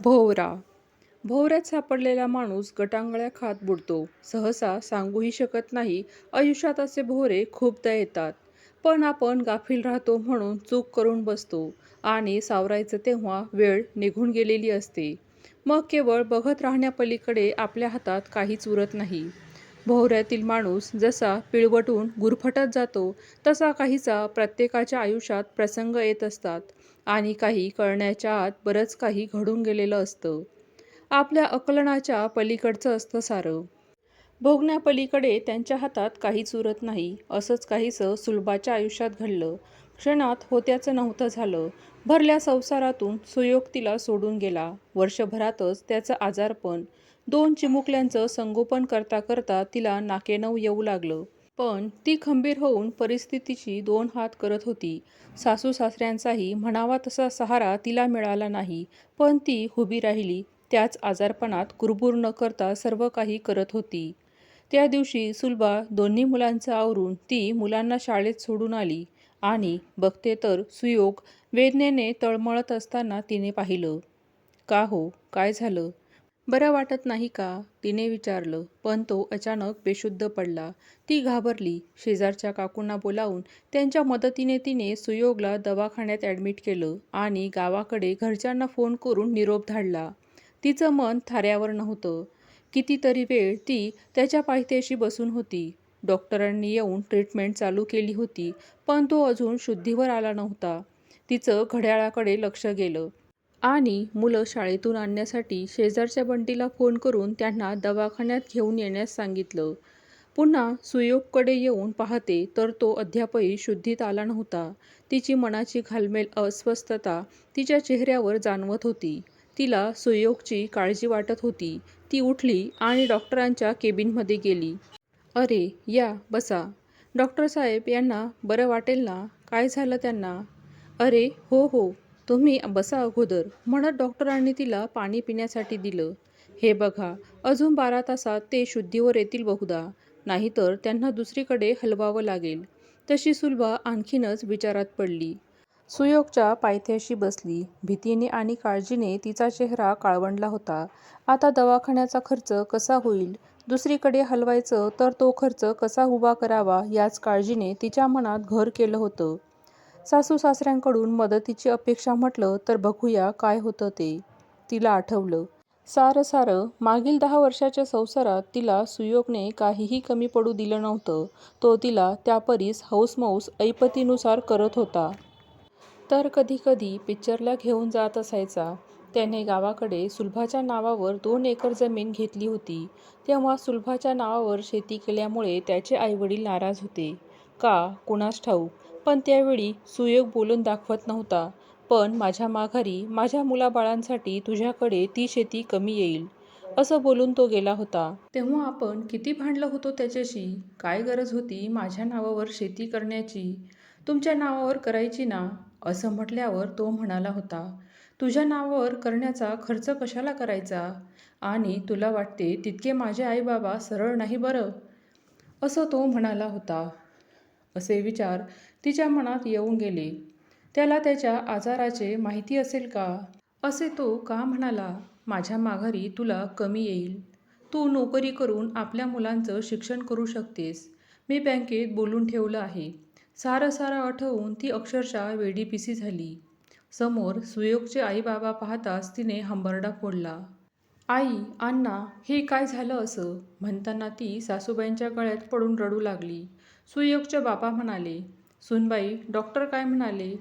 भोवरा. भोवऱ्यात सापडलेला माणूस गटांगळ्या खात बुडतो. सहसा सांगूही शकत नाही आयुष्यात असे भोवरे खूपदा येतात. पण आपण गाफील राहतो म्हणून चूक करून बसतो आणि सावरायचं तेव्हा वेळ निघून गेलेली असते. मग केवळ बघत राहण्यापलीकडे आपल्या हातात काहीच उरत नाही. भोवऱ्यातील माणूस जसा पिळवटून गुरफटत जातो तसा काहीसा प्रत्येकाच्या आयुष्यात प्रसंग येत असतात. आणि काही कळण्याच्या आत बरंच काही घडून गेलेलं असतं. आपल्या अकलनाच्या पलीकडचं असतं सारं. भोगण्यापलीकडे त्यांच्या हातात काहीच उरत नाही. असंच काहीसं सुलभाच्या आयुष्यात घडलं. क्षणात होत्याचं नव्हतं झालं. भरल्या संसारातून सुयोग तिला सोडून गेला. वर्षभरातच त्याचं आजारपण. दोन चिमुकल्यांचं संगोपन करता करता तिला नाकेनऊ येऊ लागलं. पण ती खंबीर होऊन परिस्थितीची दोन हात करत होती. सासू सासऱ्यांचाही म्हणावा तसा सहारा तिला मिळाला नाही पण ती उभी राहिली त्याच आजारपणात कुरबूर न करता सर्व काही करत होती. त्या दिवशी सुलभा दोन्ही मुलांचं आवरून ती मुलांना शाळेत सोडून आली आणि बघते तर सुयोग वेदनेने तळमळत असताना तिने पाहिलं. का हो? काय झालं? बरं वाटत नाही का? तिने विचारलं. पण तो अचानक बेशुद्ध पडला. ती घाबरली. शेजारच्या काकूंना बोलावून त्यांच्या मदतीने तिने सुयोगला दवाखान्यात ॲडमिट केलं आणि गावाकडे घरच्यांना फोन करून निरोप धाडला. तिचं मन थाऱ्यावर नव्हतं. कितीतरी वेळ ती त्याच्या पायथ्याशी बसून होती. डॉक्टरांनी येऊन ट्रीटमेंट चालू केली होती पण तो अजून शुद्धीवर आला नव्हता. तिचं घड्याळाकडे लक्ष गेलं. आणि मुलं शाळेतून आणण्यासाठी शेजारच्या बंटीला फोन करून त्यांना दवाखान्यात घेऊन येण्यास सांगितलं. पुन्हा सुयोगकडे येऊन पाहते तर तो अद्यापही शुद्धीत आला नव्हता. तिची मनाची घालमेल अस्वस्थता तिच्या चेहऱ्यावर जाणवत होती. तिला सुयोगची काळजी वाटत होती. ती उठली आणि डॉक्टरांच्या केबिनमध्ये गेली. अरे या बसा. डॉक्टर साहेब यांना बरं वाटेल ना? काय झालं त्यांना? अरे हो हो. तुम्ही बसा अगोदर म्हणत डॉक्टरांनी तिला पाणी पिण्यासाठी दिलं. हे बघा अजून बारा तासात ते शुद्धीवर येतील बहुधा नाहीतर त्यांना दुसरीकडे हलवावं लागेल. तशी सुलभा आणखीनच विचारात पडली. सुयोगच्या पायथ्याशी बसली. भीतीने आणि काळजीने तिचा चेहरा काळवंडला होता. आता दवाखान्याचा खर्च कसा होईल? दुसरीकडे हलवायचं तर तो खर्च कसा उभा करावा याच काळजीने तिच्या मनात घर केलं होतं. सासू सासऱ्यांकडून मदतीची अपेक्षा म्हटलं तर बघूया काय होतं ते. तिला आठवलं. सारं सारं मागील दहा वर्षाच्या संसारात तिला सुयोगने काहीही कमी पडू दिलं नव्हतं. तो तिला त्यापरीस हौसमौस ऐपतीनुसार करत होता. तर कधीकधी पिक्चरला घेऊन जात असायचा. त्याने गावाकडे सुलभाच्या नावावर दोन एकर जमीन घेतली होती. तेव्हा सुलभाच्या नावावर शेती केल्यामुळे त्याचे आईवडील नाराज होते. का कुणास ठाऊक? पण त्यावेळी सुयोग बोलून दाखवत नव्हता. पण माझ्या माघारी माझ्या मुलाबाळांसाठी तुझ्याकडे ती शेती कमी येईल असं बोलून तो गेला होता. तेव्हा आपण किती भांडलं होतो त्याच्याशी? काय गरज होती माझ्या नावावर शेती करण्याची? तुमच्या नावावर करायची ना? असं म्हटल्यावर तो म्हणाला होता. तुझ्या नावावर करण्याचा खर्च कशाला करायचा? आणि तुला वाटते तितके माझे आईबाबा सरळ नाही बरं? असं तो म्हणाला होता. असे विचार तिच्या मनात येऊन गेले. त्याला त्याच्या आजाराचे माहिती असेल का? असे तो का म्हणाला माझ्या माघारी तुला कमी येईल. तू नोकरी करून आपल्या मुलांचं शिक्षण करू शकतेस. मी बँकेत बोलून ठेवलं आहे. सारं सारं आठवून ती अक्षरशः वेडीपिसी झाली. समोर सुयोगचे आई बाबा पाहताच तिने हंबरडा फोडला. आई अण्णा हे काय झालं असं? म्हणताना ती सासूबाईंच्या गळ्यात पडून रडू लागली. सुयोगच्या बाबा म्हणाले सुनबाई डॉक्टर काय म्हणाले?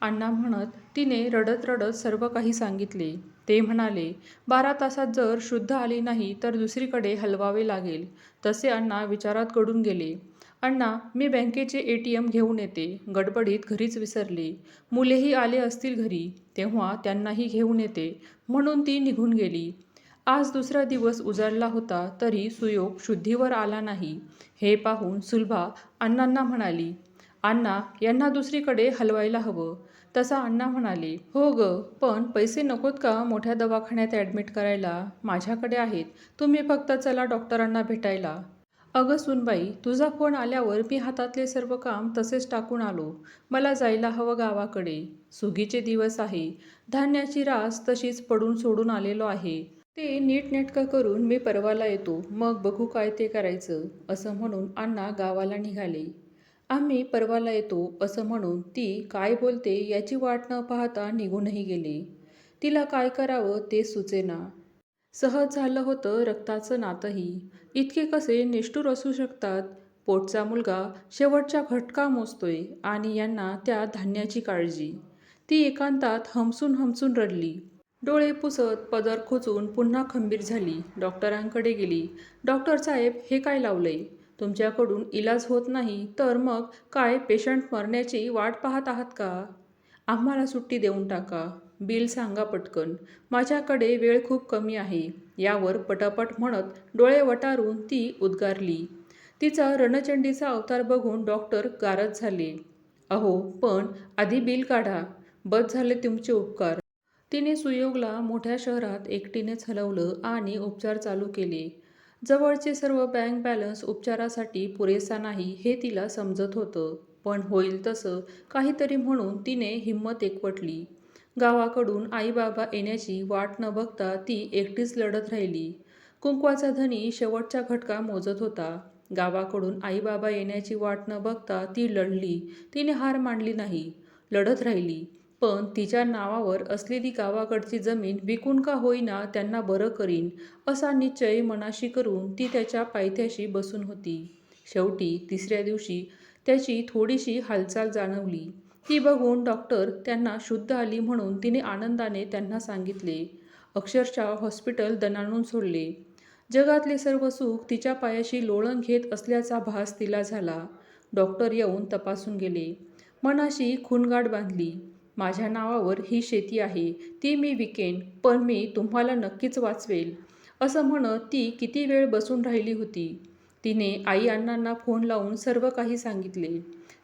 अण्णा म्हणत तिने रडत रडत सर्व काही सांगितले. ते म्हणाले बारा तासात जर शुद्ध आली नाही तर दुसरीकडे हलवावे लागेल. तसे अण्णा विचारात गडून गेले. अण्णा मी बँकेचे ए टी एम घेऊन येते. गडबडीत घरीच विसरले. मुलेही आले असतील घरी. तेव्हा त्यांनाही घेऊन येते. म्हणून ती निघून गेली. आज दुसरा दिवस उजाडला होता तरी सुयोग शुद्धीवर आला नाही. हे पाहून सुलभा अण्णांना म्हणाली अण्णा यांना दुसरीकडे हलवायला हवं. तसा अण्णा म्हणाले हो ग पण पैसे नकोत का मोठ्या दवाखान्यात ॲडमिट करायला? माझ्याकडे आहेत. तुम्ही फक्त चला डॉक्टरांना भेटायला. अगं सुनबाई तुझा फोन आल्यावर मी हातातले सर्व काम तसेच टाकून आलो. मला जायला हवं गावाकडे. सुगीचे दिवस आहे. धान्याची रास तशीच पडून सोडून आलेलो आहे. ते नीटनेटकं करून मी परवाला येतो मग बघू काय ते करायचं असं म्हणून अण्णा गावाला निघाले. आम्ही परवाला येतो असं म्हणून ती काय बोलते याची वाट न पाहता निघूनही गेले. तिला काय करावं ते सुचेना. सहज झालं होतं रक्ताचं नातंही. इतके कसे निष्ठूर असू शकतात? पोटचा मुलगा शेवटच्या घटका मोजतोय आणि यांना त्या धान्याची काळजी. ती एकांतात हमसून हमसून रडली. डोळे पुसत पदर खोचून पुन्हा खंबीर झाली. डॉक्टरांकडे गेली. डॉक्टर साहेब हे काय लावलंय? तुमच्याकडून इलाज होत नाही तर मग काय पेशंट मरण्याची वाट पाहत आहात का? आम्हाला सुट्टी देऊन टाका. बिल सांगा पटकन. माझ्याकडे वेळ खूप कमी आहे. यावर पटापट म्हणत डोळे वटारून ती उद्गारली. तिचा रणचंडीचा अवतार बघून डॉक्टर गारद झाले. अहो पण आधी बिल काढा. बस झाले तुमचे उपकार. तिने सुयोगला मोठ्या शहरात एकटीनेच हलवलं आणि उपचार चालू केले. जवळचे सर्व बँक बॅलन्स उपचारासाठी पुरेसा नाही हे तिला समजत होतं. पण होईल तसं काहीतरी म्हणून तिने हिंमत एकवटली. गावाकडून आईबाबा येण्याची वाट न बघता ती एकटीच लढत राहिली. कुंकवाचा धनी शेवटचा घटका मोजत होता. गावाकडून आईबाबा येण्याची वाट न बघता ती लढली. तिने हार मांडली नाही. लढत राहिली. पण तिच्या नावावर असलेली गावाकडची जमीन विकून का होईना त्यांना बरं करीन असा निश्चय मनाशी करून ती त्याच्या पायथ्याशी बसून होती. शेवटी तिसऱ्या दिवशी त्याची थोडीशी हालचाल जाणवली. ती बघून डॉक्टर त्यांना शुद्ध आली म्हणून तिने आनंदाने त्यांना सांगितले. अक्षरशः हॉस्पिटल दणाणून सोडले. जगातले सर्व सुख तिच्या पायाशी लोळण घेत असल्याचा भास तिला झाला. डॉक्टर येऊन तपासून गेले. मनाशी खूनगाठ बांधली. माझ्या नावावर ही शेती आहे ती मी विकेन पण मी तुम्हाला नक्कीच वाचवेल. असं म्हणत ती किती वेळ बसून राहिली होती. तिने आई अण्णांना फोन लावून सर्व काही सांगितले.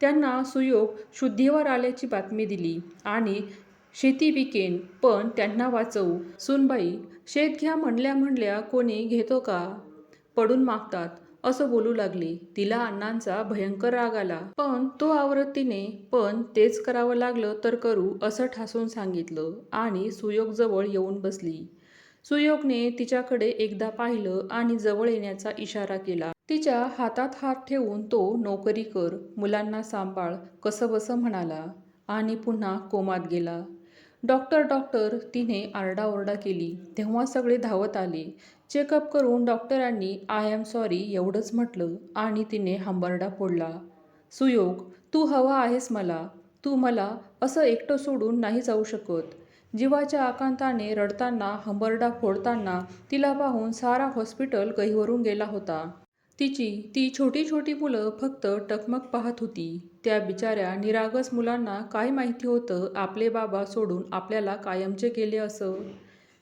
त्यांना सुयोग शुद्धीवर आल्याची बातमी दिली आणि शेती विकेन पण त्यांना वाचवू. सुनबाई शेत घ्या म्हणल्या म्हणल्या कोणी घेतो का पडून मागतात. असं बोलू लागली. तिला अण्णांचा भयंकर राग आला. पण तो आवृत्तीने तिने पण तेच करावं लागलं तर करू असं ठासून सांगितलं आणि सुयोगजवळ येऊन बसली. सुयोगने तिच्याकडे एकदा पाहिलं आणि जवळ येण्याचा इशारा केला. तिच्या हातात हात ठेवून तो नोकरी कर मुलांना सांभाळ कसं बसं म्हणाला आणि पुन्हा कोमात गेला. डॉक्टर डॉक्टर तिने आरडाओरडा केली. तेव्हा सगळे धावत आले. चेकअप करून डॉक्टरांनी आय एम सॉरी एवढंच म्हटलं आणि तिने हंबरडा फोडला. सुयोग तू हवा आहेस मला. तू मला असं एकटं सोडून नाही जाऊ शकत. जीवाच्या आकांताने रडताना हंबरडा फोडताना तिला पाहून सारा हॉस्पिटल गहीवरून गेला होता. तिची ती छोटी छोटी मुलं फक्त टकमक पाहत होती. त्या बिचाऱ्या निरागस मुलांना काय माहिती होतं आपले बाबा सोडून आपल्याला कायमचे गेले असं?